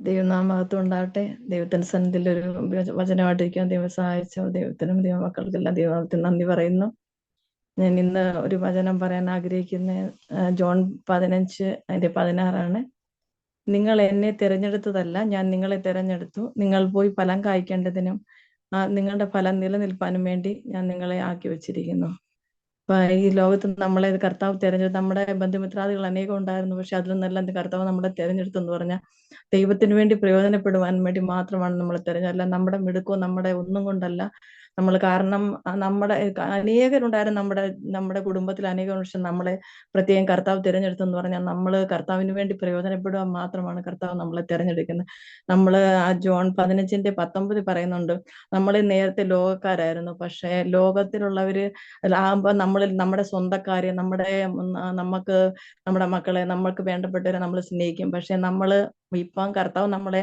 ദൈവനാമകത്വം ഉണ്ടാവട്ടെ ദൈവത്തിന്റെ സന്നിധിയിൽ ഒരു വചനമായിട്ടിരിക്കാൻ ദൈവം സഹായിച്ചു ദൈവത്തിനും ദൈവമക്കൾക്കെല്ലാം ദൈവത്തിന് നന്ദി പറയുന്നു. ഞാൻ ഇന്ന് ഒരു വചനം പറയാൻ ആഗ്രഹിക്കുന്ന ജോൺ പതിനഞ്ച് അതിന്റെ പതിനാറാണ്. നിങ്ങൾ എന്നെ തിരഞ്ഞെടുത്തതല്ല ഞാൻ നിങ്ങളെ തിരഞ്ഞെടുത്തു. നിങ്ങൾ പോയി ഫലം കായ്ക്കേണ്ടതിനും നിങ്ങളുടെ ഫലം നിലനിൽപ്പാനും വേണ്ടി ഞാൻ നിങ്ങളെ ആക്കി വെച്ചിരിക്കുന്നു. ഈ ലോകത്ത് നമ്മളെ കർത്താവ് തിരഞ്ഞെടുത്ത് നമ്മുടെ ബന്ധുമിത്രാദികൾ അനേകം ഉണ്ടായിരുന്നു. പക്ഷെ അതിൽ നിന്നെല്ലാം കർത്താവ് നമ്മളെ തിരഞ്ഞെടുത്തെന്ന് പറഞ്ഞാൽ ദൈവത്തിന് വേണ്ടി പ്രയോജനപ്പെടുവാൻ വേണ്ടി മാത്രമാണ് നമ്മളെ തിരഞ്ഞെടുത്തല്ല നമ്മുടെ മിടുക്കോ നമ്മുടെ ഒന്നും കൊണ്ടല്ല നമ്മൾ കാരണം നമ്മുടെ അനേകരുണ്ടായിരുന്നു നമ്മുടെ നമ്മുടെ കുടുംബത്തിൽ അനേകം പക്ഷെ നമ്മളെ പ്രത്യേകം കർത്താവ് തിരഞ്ഞെടുത്തെന്ന് പറഞ്ഞാൽ നമ്മൾ കർത്താവിന് വേണ്ടി പ്രയോജനപ്പെടുക മാത്രമാണ് കർത്താവ് നമ്മളെ തിരഞ്ഞെടുക്കുന്നത്. നമ്മൾ ആ ജോൺ പതിനഞ്ചിന്റെ പത്തൊമ്പത് പറയുന്നുണ്ട് നമ്മൾ നേരത്തെ ലോകക്കാരായിരുന്നു പക്ഷെ ലോകത്തിലുള്ളവര് ആകുമ്പോൾ നമ്മൾ നമ്മുടെ സ്വന്തക്കാരെ നമ്മുടെ നമുക്ക് നമ്മുടെ മക്കളെ നമ്മൾക്ക് വേണ്ടപ്പെട്ടവരെ നമ്മൾ സ്നേഹിക്കും. പക്ഷെ നമ്മൾ ഇപ്പം കർത്താവ് നമ്മളെ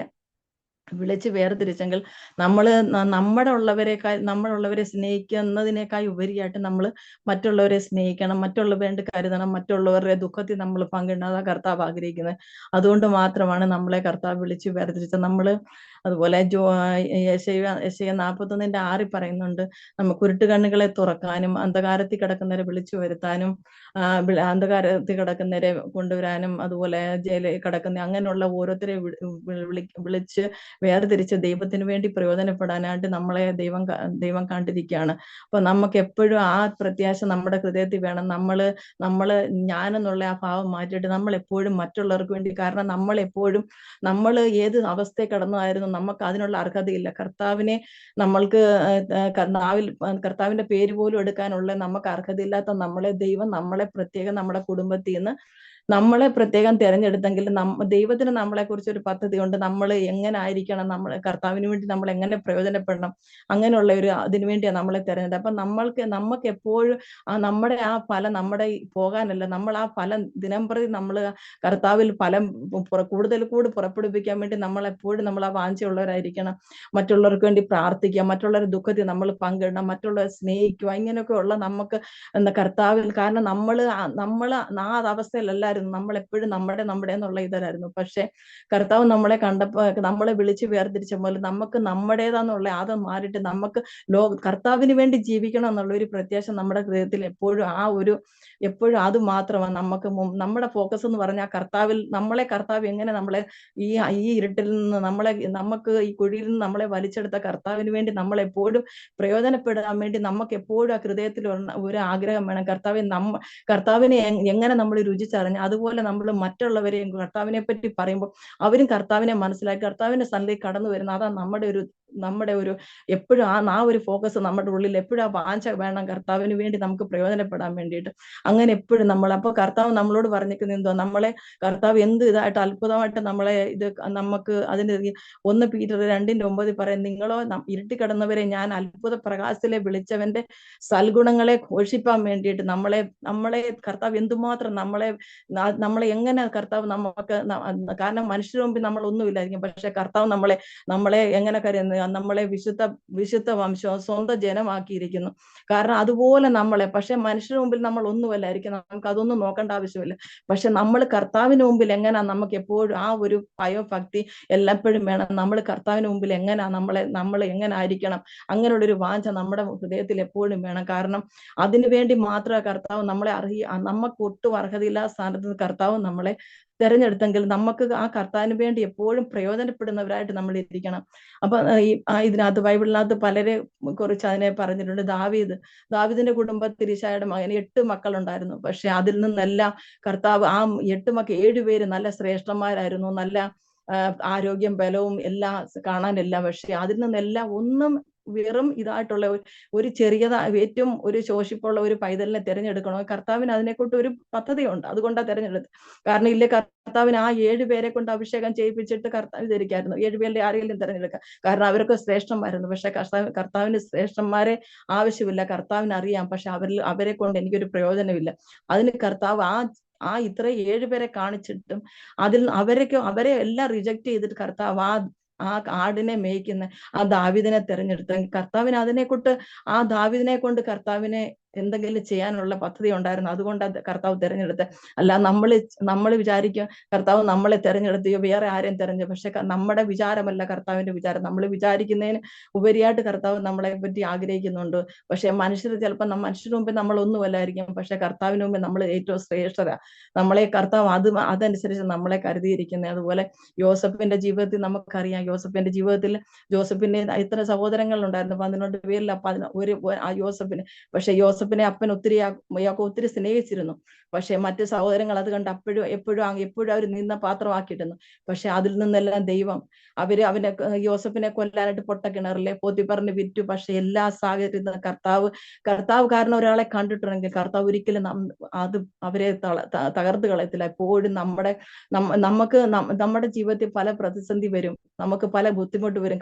വിളിച്ച് വേർതിരിച്ചെങ്കിൽ നമ്മൾ നമ്മുടെ ഉള്ളവരെക്കാൾ നമ്മളുള്ളവരെ സ്നേഹിക്കുന്നതിനേക്കാൾ ഉപരിയായിട്ട് നമ്മൾ മറ്റുള്ളവരെ സ്നേഹിക്കണം മറ്റുള്ളവരെ വേണ്ടി കരുതണം മറ്റുള്ളവരുടെ ദുഃഖത്തിൽ നമ്മൾ പങ്കിടണം അതാ കർത്താവ് ആഗ്രഹിക്കുന്നത് അതുകൊണ്ട് മാത്രമാണ് നമ്മളെ കർത്താവ് വിളിച്ച് വേർതിരിച്ചത്. നമ്മൾ അതുപോലെ ജോ യശയ നാൽപ്പത്തൊന്നിന്റെ ആറിൽ പറയുന്നുണ്ട് നമുക്ക് ഉരുട്ടുകണ്ണുകളെ തുറക്കാനും അന്ധകാരത്തിൽ കിടക്കുന്നവരെ വിളിച്ചു വരുത്താനും അന്ധകാരത്തിൽ കിടക്കുന്നവരെ കൊണ്ടുവരാനും അതുപോലെ ജയിലിൽ കിടക്കുന്ന അങ്ങനെയുള്ള ഓരോരുത്തരെ വിളിച്ച് വേർതിരിച്ച് ദൈവത്തിന് വേണ്ടി പ്രയോജനപ്പെടാനായിട്ട് നമ്മളെ ദൈവം ദൈവം കണ്ടിരിക്കുകയാണ്. അപ്പൊ നമുക്ക് എപ്പോഴും ആ പ്രത്യാശ നമ്മുടെ ഹൃദയത്തിൽ വേണം. നമ്മൾ നമ്മൾ ഞാനെന്നുള്ള ആ ഭാവം മാറ്റിയിട്ട് നമ്മൾ എപ്പോഴും മറ്റുള്ളവർക്ക് വേണ്ടി കാരണം നമ്മൾ എപ്പോഴും നമ്മൾ ഏത് അവസ്ഥയെ കടന്നതായിരുന്നു നമുക്ക് അതിനുള്ള അർഹതയില്ല. കർത്താവിനെ നമ്മൾക്ക് നാവിൽ കർത്താവിന്റെ പേര് പോലും എടുക്കാനുള്ള നമുക്ക് അർഹതയില്ലാത്ത നമ്മളെ ദൈവം നമ്മളെ പ്രത്യേകം നമ്മുടെ കുടുംബത്തിൽ നിന്ന് നമ്മളെ പ്രത്യേകം തിരഞ്ഞെടുത്തെങ്കിൽ ദൈവത്തിന് നമ്മളെ കുറിച്ച് ഒരു പദ്ധതി ഉണ്ട് നമ്മൾ എങ്ങനെ ആയിരിക്കണം നമ്മൾ കർത്താവിന് വേണ്ടി നമ്മൾ എങ്ങനെ പ്രയോജനപ്പെടണം അങ്ങനെയുള്ള ഒരു അതിനു വേണ്ടിയാണ് നമ്മളെ തിരഞ്ഞെടുത്തത്. അപ്പൊ നമ്മൾക്ക് നമുക്ക് എപ്പോഴും നമ്മുടെ ആ ഫലം നമ്മുടെ പോകാനല്ല നമ്മൾ ആ ഫലം ദിനംപ്രതി നമ്മൾ കർത്താവിൽ ഫലം കൂടുതൽ കൂടി പുറപ്പെടുവിക്കാൻ വേണ്ടി നമ്മൾ എപ്പോഴും നമ്മൾ ആ വാഞ്ചയുള്ളവരായിരിക്കണം. മറ്റുള്ളവർക്ക് വേണ്ടി പ്രാർത്ഥിക്കുക മറ്റുള്ളവരുടെ ദുഃഖത്തിൽ നമ്മൾ പങ്കിടണം മറ്റുള്ളവരെ സ്നേഹിക്കുക ഇങ്ങനെയൊക്കെ ഉള്ള നമുക്ക് എന്താ കർത്താവിൽ കാരണം നമ്മൾ നമ്മൾ ആ അവസ്ഥയിലല്ലായിരുന്നു നമ്മൾ എപ്പോഴും നമ്മുടെ നമ്മുടെ എന്നുള്ള ഇതരായിരുന്നു പക്ഷെ കർത്താവ് നമ്മളെ കണ്ടപ്പോ നമ്മളെ വിളിച്ച് വേർതിരിച്ച പോലെ നമുക്ക് നമ്മുടേതാന്നുള്ള അത് മാറിയിട്ട് നമുക്ക് ലോ കർത്താവിന് വേണ്ടി ജീവിക്കണം എന്നുള്ള ഒരു പ്രത്യാശ നമ്മുടെ ഹൃദയത്തിൽ എപ്പോഴും ആ ഒരു എപ്പോഴും അത് മാത്രമാണ്. നമുക്ക് നമ്മുടെ ഫോക്കസ് എന്ന് പറഞ്ഞാൽ കർത്താവിൽ നമ്മളെ കർത്താവ് എങ്ങനെ നമ്മളെ ഈ ഈ ഇരുട്ടിൽ നിന്ന് നമ്മളെ നമുക്ക് ഈ കുഴിയിൽ നിന്ന് നമ്മളെ വലിച്ചെടുത്ത കർത്താവിന് വേണ്ടി നമ്മൾ എപ്പോഴും പ്രയോജനപ്പെടാൻ വേണ്ടി നമുക്ക് എപ്പോഴും ആ ഹൃദയത്തിൽ ഒരു ആഗ്രഹം വേണം. കർത്താവിനെ നമ്മ കർത്താവിനെ എങ്ങനെ നമ്മൾ രുചിച്ചറിഞ്ഞു അതുപോലെ നമ്മൾ മറ്റുള്ളവരെയും കർത്താവിനെ പറ്റി പറയുമ്പോൾ അവരും കർത്താവിനെ മനസ്സിലാക്കി കർത്താവിന്റെ സന്നിധി കടന്നു വരുന്ന അതാ നമ്മുടെ ഒരു നമ്മുടെ ഒരു എപ്പോഴും ആ ഒരു ഫോക്കസ് നമ്മുടെ ഉള്ളിൽ എപ്പോഴും ആ വാഞ്ച വേണം കർത്താവിന് വേണ്ടി നമുക്ക് പ്രയോജനപ്പെടാൻ വേണ്ടിയിട്ട്. അങ്ങനെ എപ്പോഴും നമ്മൾ അപ്പോൾ കർത്താവ് നമ്മളോട് പറഞ്ഞിരിക്കുന്ന എന്തോ നമ്മളെ കർത്താവ് എന്ത് ഇതായിട്ട് അത്ഭുതമായിട്ട് നമ്മളെ ഇത് നമുക്ക് അതിന് ഒന്ന് പീറ്റർ രണ്ടിന്റെ ഒമ്പതിൽ പറയാം നിങ്ങളോ ഇരുട്ടിക്കിടന്നവരെ ഞാൻ അത്ഭുത പ്രകാശത്തിലെ വിളിച്ചവന്റെ സൽഗുണങ്ങളെ ഘോഷിപ്പാൻ വേണ്ടിയിട്ട് നമ്മളെ നമ്മളെ കർത്താവ് എന്തുമാത്രം നമ്മളെ നമ്മളെ എങ്ങനെ കർത്താവ് നമുക്ക് കാരണം മനുഷ്യർ മുമ്പിൽ നമ്മൾ ഒന്നുമില്ലായിരിക്കും. പക്ഷെ കർത്താവ് നമ്മളെ നമ്മളെ എങ്ങനെ കരുതുന്നത് നമ്മളെ വിശുദ്ധ വിശുദ്ധ വംശം സ്വന്തം ജനമാക്കിയിരിക്കുന്നു. കാരണം അതുപോലെ നമ്മളെ പക്ഷെ മനുഷ്യർ മുമ്പിൽ നമ്മൾ ഒന്നുമല്ലായിരിക്കും. നമുക്ക് അതൊന്നും നോക്കേണ്ട ആവശ്യമില്ല. പക്ഷെ നമ്മൾ കർത്താവിന് മുമ്പിൽ എങ്ങനെ നമുക്ക് എപ്പോഴും ആ ഒരു ഭയഭക്തി എല്ലപ്പോഴും വേണം. നമ്മൾ കർത്താവിന് മുമ്പിൽ എങ്ങനെയാ നമ്മളെ നമ്മൾ എങ്ങനെ ആയിരിക്കണം? അങ്ങനെയുള്ളൊരു വാഞ്ച നമ്മുടെ ഹൃദയത്തിൽ എപ്പോഴും വേണം. കാരണം അതിനു വേണ്ടി മാത്രമേ കർത്താവ് നമ്മളെ അർഹി നമുക്ക് ഒട്ടും അർഹതയില്ലാത്ത സ്ഥാനത്ത് കർത്താവ് നമ്മളെ തെരഞ്ഞെടുത്തെങ്കിൽ നമുക്ക് ആ കർത്താവിന് വേണ്ടി എപ്പോഴും പ്രയോജനപ്പെടുന്നവരായിട്ട് നമ്മൾ ഇരിക്കണം. അപ്പൊ ഈ ഇതിനകത്ത് ബൈബിളിനകത്ത് പലരെ കുറിച്ച് അതിനെ പറഞ്ഞിട്ടുണ്ട്. ദാവീദ് ദാവീദിന്റെ കുടുംബ തിരിച്ചായുടെ മകന് എട്ട് മക്കളുണ്ടായിരുന്നു. പക്ഷെ അതിൽ നിന്നെല്ലാം കർത്താവ് ആ എട്ട് മക്കൾ ഏഴുപേര് നല്ല ശ്രേഷ്ഠന്മാരായിരുന്നു. നല്ല ആരോഗ്യം ബലവും എല്ലാം കാണാനെല്ലാം പക്ഷെ അതിൽ നിന്നെല്ലാം ഒന്നും വെറും ഇതായിട്ടുള്ള ഒരു ചെറിയതാ ഏറ്റവും ഒരു ശോഷിപ്പുള്ള ഒരു പൈതലിനെ തിരഞ്ഞെടുക്കണോ? കർത്താവിന് അതിനെക്കൊണ്ട് ഒരു പദ്ധതിയുണ്ട്. അതുകൊണ്ടാണ് തിരഞ്ഞെടുത്തത്. കാരണം ഇല്ലേ കർത്താവിന് ആ ഏഴ് പേരെ കൊണ്ട് അഭിഷേകം ചെയ്യിപ്പിച്ചിട്ട് കർത്താവ് ധരിക്കായിരുന്നു ഏഴുപേരുടെ ആരെങ്കിലും തിരഞ്ഞെടുക്കാം. കാരണം അവരൊക്കെ ശ്രേഷ്ഠന്മാരുന്നു പക്ഷെ കർത്താവ് കർത്താവിന് ശ്രേഷ്ഠന്മാരെ ആവശ്യമില്ല. കർത്താവിന് അറിയാം പക്ഷെ അവരിൽ അവരെ കൊണ്ട് എനിക്കൊരു പ്രയോജനമില്ല. അതിന് കർത്താവ് ആ ആ ഇത്ര ഏഴുപേരെ കാണിച്ചിട്ടും അതിൽ അവരൊക്കെ അവരെ എല്ലാം റിജക്ട് ചെയ്തിട്ട് കർത്താവ് ആ ആ ആടിനെ മേയ്ക്കുന്ന ആ ദാവിദിനെ തെരഞ്ഞെടുത്ത കർത്താവിന് അതിനെ കൊണ്ട് ആ ദാവിദിനെ കൊണ്ട് കർത്താവിനെ എന്തെങ്കിലും ചെയ്യാനുള്ള പദ്ധതി ഉണ്ടായിരുന്നു. അതുകൊണ്ട് കർത്താവ് തിരഞ്ഞെടുത്ത്. അല്ല നമ്മൾ നമ്മൾ വിചാരിക്കും കർത്താവ് നമ്മളെ തിരഞ്ഞെടുത്തിയോ വേറെ ആരെയും തിരഞ്ഞു പക്ഷെ നമ്മുടെ വിചാരമല്ല കർത്താവിന്റെ വിചാരം. നമ്മൾ വിചാരിക്കുന്നതിന് ഉപരിയായിട്ട് കർത്താവ് നമ്മളെ പറ്റി ആഗ്രഹിക്കുന്നുണ്ട്. പക്ഷെ മനുഷ്യർ ചിലപ്പോൾ മനുഷ്യർ മുമ്പ് നമ്മൾ ഒന്നുമല്ലായിരിക്കും. പക്ഷെ കർത്താവിന് മുമ്പ് നമ്മൾ ഏറ്റവും ശ്രേഷ്ഠത നമ്മളെ കർത്താവ് അത് അതനുസരിച്ച് നമ്മളെ കരുതിയിരിക്കുന്നത് അതുപോലെ യോസഫിന്റെ ജീവിതത്തിൽ നമുക്കറിയാം. യോസഫിന്റെ ജീവിതത്തിൽ ജോസഫിന്റെ ഇത്ര സഹോദരങ്ങൾ ഉണ്ടായിരുന്നു പന്ത്രണ്ട് പേരിൽ ഒരു ആ യോസഫിന്. പക്ഷെ യോസഫിനെ അപ്പൻ ഒത്തിരി മൊയ്യാക്കോ ഒത്തിരി സ്നേഹിച്ചിരുന്നു. പക്ഷെ മറ്റു സഹോദരങ്ങൾ അത് കണ്ട് അപ്പോഴും എപ്പോഴും എപ്പോഴും അവർ നിന്ന പാത്രമാക്കിയിട്ടുന്നു പക്ഷെ അതിൽ നിന്നെല്ലാം ദൈവം അവർ അവനെ യോസഫിനെ കൊല്ലാനായിട്ട് പൊട്ടക്കിണറിലെ പോത്തിപ്പറിന് വിറ്റു. പക്ഷെ എല്ലാ സാഹചര്യത്തിലും കർത്താവ് കർത്താവ് കാരണം ഒരാളെ കണ്ടിട്ടുണ്ടെങ്കിൽ കർത്താവ് ഒരിക്കലും അത് അവരെ തകർത്ത് കളയത്തില്ല. എപ്പോഴും നമ്മുടെ നമുക്ക് നമ്മുടെ ജീവിതത്തിൽ പല പ്രതിസന്ധി വരും. നമുക്ക് പല ബുദ്ധിമുട്ട് വരും.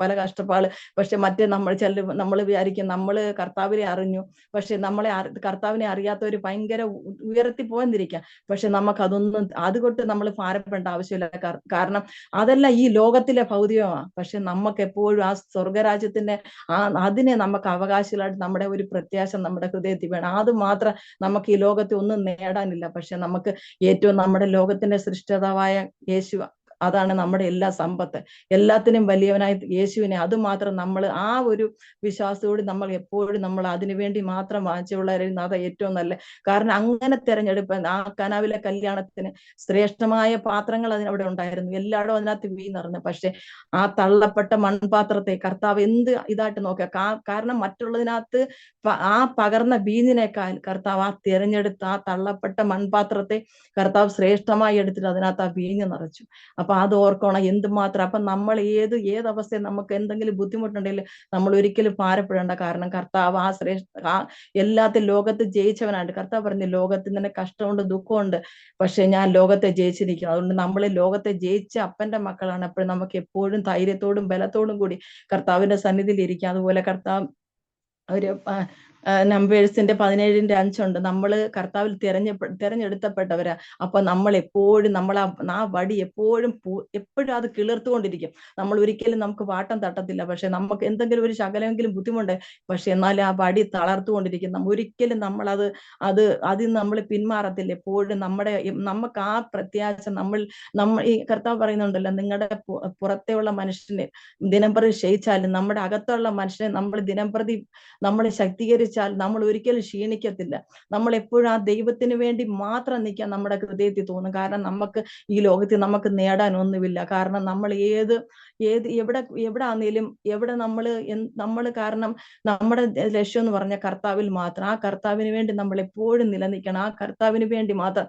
പല കഷ്ടപ്പാട്. പക്ഷെ മറ്റേ നമ്മൾ ചില നമ്മൾ വിചാരിക്കും നമ്മൾ കർത്താവിനെ അറിഞ്ഞു. പക്ഷെ നമ്മളെ അറി- കർത്താവിനെ അറിയാത്തവർ ഭയങ്കര ഉയർത്തി പോയെന്നിരിക്കാം. പക്ഷെ നമുക്ക് അതൊന്നും അതുകൊണ്ട് നമ്മൾ ഭാരപ്പെടേണ്ട ആവശ്യമില്ല. കാരണം അതല്ല ഈ ലോകത്തിലെ ഭൗതികമാണ് പക്ഷെ നമുക്ക് എപ്പോഴും ആ സ്വർഗരാജ്യത്തിന്റെ ആ അതിനെ നമുക്ക് അവകാശികളായിട്ട് നമ്മുടെ ഒരു പ്രത്യാശ നമ്മുടെ ഹൃദയത്തിൽ വേണം. അത് മാത്രം നമുക്ക് ഈ ലോകത്തെ ഒന്നും നേടാനില്ല. പക്ഷെ നമുക്ക് ഏറ്റവും നമ്മുടെ ലോകത്തിന്റെ സൃഷ്ടതാവായ യേശു അതാണ് നമ്മുടെ എല്ലാ സമ്പത്ത്. എല്ലാത്തിനും വലിയവനായ യേശുവിനെ അത് മാത്രം നമ്മൾ ആ ഒരു വിശ്വാസത്തോട് നമ്മൾ എപ്പോഴും നമ്മൾ അതിനുവേണ്ടി മാത്രം വാങ്ങിച്ചുള്ളവരായിരുന്നു അത് ഏറ്റവും നല്ല കാരണം അങ്ങനെ തെരഞ്ഞെടുപ്പ് ആ കനാവിലെ കല്യാണത്തിന് ശ്രേഷ്ഠമായ പാത്രങ്ങൾ അതിനവിടെ ഉണ്ടായിരുന്നു. എല്ലായിടും അതിനകത്ത് വീ നിറഞ്ഞു. പക്ഷെ ആ തള്ളപ്പെട്ട മൺപാത്രത്തെ കർത്താവ് എന്ത് ഇതായിട്ട് നോക്കുക കാരണം മറ്റുള്ളതിനകത്ത് ആ പകർന്ന വീഞ്ഞിനേക്കാൾ കർത്താവ് ആ തിരഞ്ഞെടുത്ത ആ തള്ളപ്പെട്ട മൺപാത്രത്തെ കർത്താവ് ശ്രേഷ്ഠമായി എടുത്തിട്ട് അതിനകത്ത് ആ വീഞ്ഞ് നിറച്ചു. അപ്പൊ അത് ഓർക്കണം. എന്തുമാത്രം? അപ്പൊ നമ്മൾ ഏത് ഏത് അവസ്ഥയിൽ നമുക്ക് എന്തെങ്കിലും ബുദ്ധിമുട്ടുണ്ടെങ്കിൽ നമ്മൾ ഒരിക്കലും ഭാരപ്പെടേണ്ട കാരണം കർത്താവ് ആ ശ്രേഷ്ഠ ആ എല്ലാത്തിൽ ലോകത്ത് ജയിച്ചവനാണ് കർത്താവ് പറഞ്ഞു ലോകത്തിൽ തന്നെ കഷ്ടമുണ്ട് ദുഃഖമുണ്ട്. പക്ഷെ ഞാൻ ലോകത്തെ ജയിച്ചിരിക്കുന്നു. അതുകൊണ്ട് നമ്മൾ ലോകത്തെ ജയിച്ച അപ്പന്റെ മക്കളാണ്. അപ്പോൾ നമുക്ക് എപ്പോഴും ധൈര്യത്തോടും ബലത്തോടും കൂടി കർത്താവിന്റെ സന്നിധിയിൽ ഇരിക്കാം. അതുപോലെ കർത്താവ് ഒരു നമ്പേഴ്സിന്റെ പതിനേഴിന്റെ അഞ്ചുണ്ട്. നമ്മൾ കർത്താവിൽ തിരഞ്ഞ തിരഞ്ഞെടുത്തപ്പെട്ടവരാ. അപ്പൊ നമ്മൾ എപ്പോഴും നമ്മൾ ആ ആ വടി എപ്പോഴും എപ്പോഴും അത് കിളിർത്തുകൊണ്ടിരിക്കും. നമ്മൾ ഒരിക്കലും നമുക്ക് വാട്ടം തട്ടത്തില്ല. പക്ഷെ നമുക്ക് എന്തെങ്കിലും ഒരു ശകലമെങ്കിലും ബുദ്ധിമുട്ട് പക്ഷെ എന്നാലും ആ വടി തളർത്തുകൊണ്ടിരിക്കും. നമ്മ ഒരിക്കലും നമ്മൾ അത് അത് അതിൽ നമ്മൾ പിന്മാറത്തില്ല. എപ്പോഴും നമ്മുടെ നമുക്ക് ആ പ്രത്യാശ നമ്മൾ നമ്മൾ ഈ കർത്താവ് പറയുന്നുണ്ടല്ലോ നിങ്ങളുടെ പുറത്തെയുള്ള മനുഷ്യനെ ദിനംപ്രതി ക്ഷയിച്ചാലും നമ്മുടെ അകത്തുള്ള മനുഷ്യനെ നമ്മൾ ദിനംപ്രതി നമ്മൾ ശക്തീകരിച്ചാൽ നമ്മൾ ഒരിക്കലും ക്ഷീണിക്കത്തില്ല. നമ്മൾ എപ്പോഴും ആ ദൈവത്തിന് വേണ്ടി മാത്രം നിൽക്കാൻ നമ്മുടെ ഹൃദയത്തിൽ തോന്നും. കാരണം നമുക്ക് ഈ ലോകത്തിൽ നമുക്ക് നേടാനൊന്നുമില്ല കാരണം നമ്മൾ ഏത് ഏത് എവിടെ എവിടെ ആണെങ്കിലും എവിടെ നമ്മൾ നമ്മൾ കാരണം നമ്മുടെ ലക്ഷ്യം എന്ന് പറഞ്ഞ കർത്താവിൽ മാത്രം. ആ കർത്താവിന് വേണ്ടി നമ്മൾ എപ്പോഴും നിലനിൽക്കണം. ആ കർത്താവിന് വേണ്ടി മാത്രം.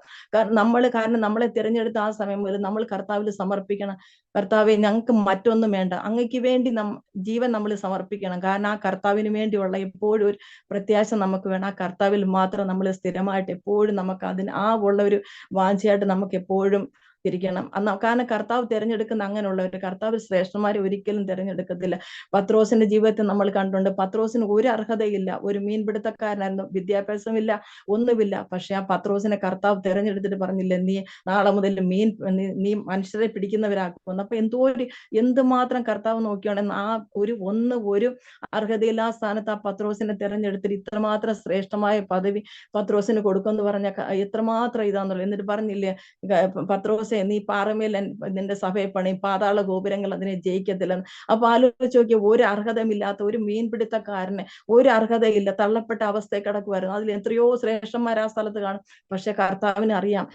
നമ്മൾ കാരണം നമ്മളെ തിരഞ്ഞെടുത്ത ആ സമയം മുതൽ നമ്മൾ കർത്താവിൽ സമർപ്പിക്കണം. കർത്താവെ ഞങ്ങൾക്ക് മറ്റൊന്നും വേണ്ട. അങ്ങക്ക് വേണ്ടി നം ജീവൻ നമ്മൾ സമർപ്പിക്കണം. കാരണം ആ കർത്താവിന് വേണ്ടിയുള്ള എപ്പോഴും ഒരു പ്രത്യാശ നമുക്ക് വേണം. ആ കർത്താവിൽ മാത്രം നമ്മൾ സ്ഥിരമായിട്ട് എപ്പോഴും നമുക്ക് അതിന് ആ ഉള്ള ഒരു വാഞ്ചയായിട്ട് നമുക്ക് എപ്പോഴും ഇരിക്കണം അന്ന് കാരണം കർത്താവ് തിരഞ്ഞെടുക്കുന്ന അങ്ങനെയുള്ള ഒരു കർത്താവ് ശ്രേഷ്ഠന്മാരെ ഒരിക്കലും തിരഞ്ഞെടുക്കത്തില്ല. പത്രോസിന്റെ ജീവിതത്തിൽ നമ്മൾ കണ്ടുണ്ട് പത്രോസിന് ഒരു അർഹതയില്ല ഒരു മീൻപിടുത്തക്കാരനായിരുന്നു വിദ്യാഭ്യാസമില്ല ഒന്നുമില്ല. പക്ഷെ ആ പത്രോസിനെ കർത്താവ് തിരഞ്ഞെടുത്തിട്ട് പറഞ്ഞില്ല നീ നാളെ മുതൽ മീൻ നീ- മനുഷ്യരെ പിടിക്കുന്നവരാക്കുന്നു. അപ്പൊ എന്തോ ഒരു എന്തുമാത്രം കർത്താവ് നോക്കിയാണെന്ന് ആ ഒരു ഒന്ന് ഒരു അർഹതയില്ലാ സ്ഥാനത്ത് ആ പത്രോസിനെ തിരഞ്ഞെടുത്തിട്ട് ഇത്രമാത്രം ശ്രേഷ്ഠമായ പദവി പത്രോസിന് കൊടുക്കുമെന്ന് പറഞ്ഞ എത്രമാത്രം ഇതാന്നുള്ളത്. എന്നിട്ട് പറഞ്ഞില്ലേ ഗ- പത്രോസെ നീ പാറമേൽ നിന്റെ സഭയെ പണി പാതാള ഗോപുരങ്ങൾ അതിനെ ജയിക്കത്തില്ലെന്ന് അപ്പൊ ആലോചിച്ച് നോക്കിയ ഒരു അർഹതമില്ലാത്ത ഒരു മീൻപിടുത്തക്കാരന് ഒരു അർഹതയില്ല തള്ളപ്പെട്ട അവസ്ഥയെ കിടക്കുമായിരുന്നു അതിൽ എത്രയോ ശ്രേഷ്ഠന്മാർ ആ സ്ഥലത്ത് കാണും. പക്ഷെ കർത്താവിന് അറിയാം.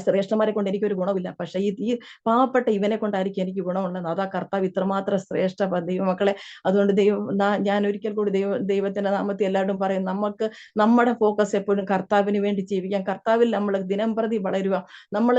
ശ്രേഷ്ഠന്മാരെ കൊണ്ട് എനിക്കൊരു ഗുണമില്ല. പക്ഷെ ഈ ഈ പാവപ്പെട്ട ഇവനെ കൊണ്ടായിരിക്കും എനിക്ക് ഗുണമുള്ളത്. അതാ കർത്താവ് ഇത്രമാത്രം ശ്രേഷ്ഠ ദൈവമക്കളെ. അതുകൊണ്ട് ദൈവം ഞാൻ ഒരിക്കൽ കൂടി ദൈവ ദൈവത്തിന്റെ നാമത്തിൽ എല്ലാവരും പറയും നമുക്ക് നമ്മുടെ ഫോക്കസ് എപ്പോഴും കർത്താവിന് വേണ്ടി ജീവിക്കാം. കർത്താവിൽ നമ്മൾ ദിനം പ്രതി വളരുക. നമ്മൾ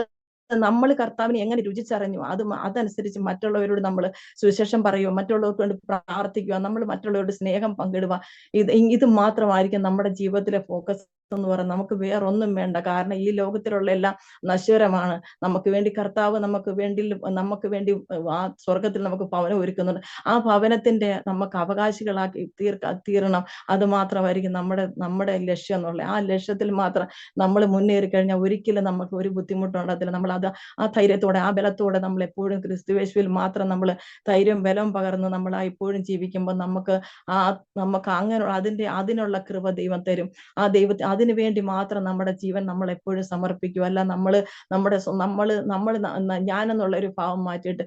നമ്മൾ കർത്താവിനെ എങ്ങനെ രുചിച്ചറിഞ്ഞു? അത് അതനുസരിച്ച് മറ്റുള്ളവരോട് നമ്മൾ സുവിശേഷം പറയുക മറ്റുള്ളവർക്ക് വേണ്ടി പ്രാർത്ഥിക്കുക നമ്മൾ മറ്റുള്ളവരോട് സ്നേഹം പങ്കിടുക ഇത് ഇത് മാത്രമായിരിക്കും നമ്മുടെ ജീവിതത്തിലെ ഫോക്കസ് എന്ന് പറയുന്നത് നമുക്ക് വേറൊന്നും വേണ്ട. കാരണം ഈ ലോകത്തിലുള്ള എല്ലാം നശ്വരമാണ്. നമുക്ക് വേണ്ടി കർത്താവ് നമുക്ക് വേണ്ടി നമുക്ക് വേണ്ടി ആ സ്വർഗത്തിൽ നമുക്ക് ഭവനം ഒരുക്കുന്നുണ്ട്. ആ ഭവനത്തിന്റെ നമുക്ക് അവകാശികളാക്കി തീർക്ക തീരണം. അത് മാത്രമായിരിക്കും നമ്മുടെ നമ്മുടെ ലക്ഷ്യം എന്നുള്ള ആ ലക്ഷ്യത്തിൽ മാത്രം നമ്മൾ മുന്നേറി കഴിഞ്ഞാൽ ഒരിക്കലും നമുക്ക് ഒരു ബുദ്ധിമുട്ടുണ്ടാകത്തില്ല നമ്മൾ അത് ആ ധൈര്യത്തോടെ ആ ബലത്തോടെ നമ്മൾ എപ്പോഴും ക്രിസ്തുവേശുവിൽ മാത്രം നമ്മൾ ധൈര്യം ബലം പകർന്ന് നമ്മൾ ആ എപ്പോഴും ജീവിക്കുമ്പോൾ നമുക്ക് ആ നമുക്ക് അങ്ങനെ അതിന്റെ അതിനുള്ള കൃപ ദൈവം തരും. ആ ദൈവത്തെ അതിനു വേണ്ടി മാത്രം നമ്മുടെ ജീവൻ നമ്മൾ എപ്പോഴും സമർപ്പിക്കുക അല്ല നമ്മൾ നമ്മുടെ നമ്മൾ നമ്മൾ ഞാനെന്നുള്ള ഒരു ഭാവം മാറ്റിയിട്ട്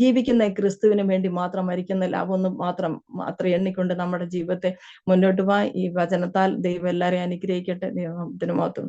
ജീവിക്കുന്ന ക്രിസ്തുവിന് വേണ്ടി മാത്രം മരിക്കുന്ന ലാഭമൊന്നും മാത്രം മാത്രം എണ്ണിക്കൊണ്ട് നമ്മുടെ ജീവിതത്തെ മുന്നോട്ട് പോകാൻ ഈ വചനത്താൽ ദൈവം എല്ലാവരെയും അനുഗ്രഹിക്കട്ടെ. ദൈവത്തിന് മാത്രം